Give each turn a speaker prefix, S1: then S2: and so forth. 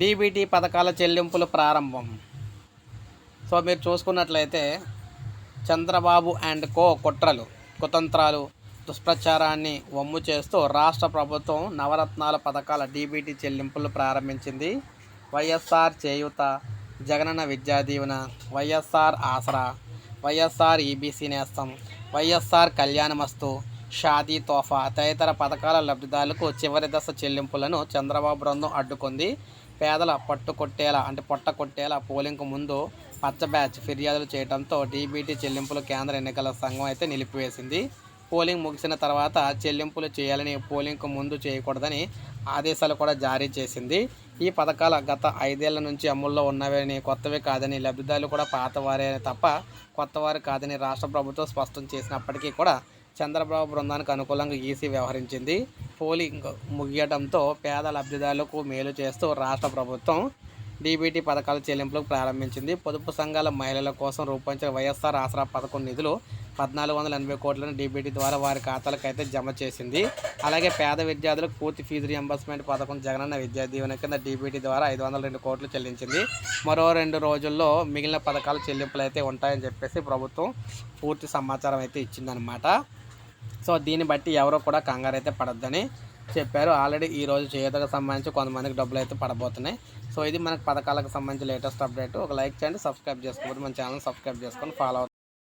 S1: DBT పథకాల చెల్లింపులు ప్రారంభం. సో మీరు చూసుకున్నట్లయితే చంద్రబాబు అండ్ కో కుట్రలు కుతంత్రాలు దుష్ప్రచారాన్ని వమ్ము చేస్తూ రాష్ట్ర ప్రభుత్వం నవరత్నాల పథకాల డీబీటీ చెల్లింపులు ప్రారంభించింది. YSR Cheyutha Jaganna Vidya Deevena YSR Aasara YSR EBC Nestham YSR Kalyanamasthu Shaadi తోఫా తదితర పథకాల లబ్ధిదారులకు చివరి దశ చెల్లింపులను చంద్రబాబు బృందం అడ్డుకుంది. పేదల పట్టు కొట్టేలా అంటే పొట్ట కొట్టేలా పోలింగ్కు ముందు పచ్చ బ్యాచ్ ఫిర్యాదులు చేయడంతో డీబీటీ చెల్లింపులు కేంద్ర ఎన్నికల సంఘం అయితే నిలిపివేసింది. పోలింగ్ ముగిసిన తర్వాత చెల్లింపులు చేయాలని పోలింగ్కు ముందు చేయకూడదని ఆదేశాలు కూడా జారీ చేసింది. ఈ పథకాల గత ఐదేళ్ళ నుంచి అమల్లో ఉన్నవని కొత్తవి కాదని లబ్ధిదారులు కూడా పాతవారే తప్ప కొత్తవారు కాదని రాష్ట్ర ప్రభుత్వం స్పష్టం చేసినప్పటికీ కూడా చంద్రబాబు బృందానికి అనుకూలంగా ఈసీ వ్యవహరించింది. పోలింగ్ ముగియడంతో పేద లబ్ధిదారులకు మేలు చేస్తూ రాష్ట్ర ప్రభుత్వం డీబీటీ పథకాల చెల్లింపులకు ప్రారంభించింది. పొదుపు సంఘాల మహిళల కోసం రూపొందించిన వైఎస్ఆర్ ఆసరా పథకం నిధులు పద్నాలుగు వందల ఎనభై కోట్లను డీబీటీ ద్వారా వారి ఖాతాలకు అయితే జమ చేసింది. అలాగే పేద విద్యార్థులకు పూర్తి ఫీజు రియంబర్స్మెంట్ పథకం జగనన్న విద్యా దీవెన కింద డీబీటీ ద్వారా ఐదు వందల రెండు కోట్లు చెల్లించింది. మరో రెండు రోజుల్లో మిగిలిన పథకాల చెల్లింపులు అయితే ఉంటాయని చెప్పేసి ప్రభుత్వం పూర్తి సమాచారం అయితే ఇచ్చిందనమాట సో దీన్ని బట్టి ఎవరో కూడా కంగారు అయితే పడొద్దని చెప్పారు. ఆల్రెడీ ఈ రోజు చేతకు సంబంధించి కొంతమందికి డబ్బులు అయితే పడబోతున్నాయి. సో ఇది మనకు పథకాలకు సంబంధించి లేటెస్ట్ అప్డేట్. ఒక లైక్ చేయండి సబ్స్క్రైబ్ చేసుకోండి మన ఛానల్ సబ్స్క్రైబ్ చేసుకొని ఫాలో అవుతుంది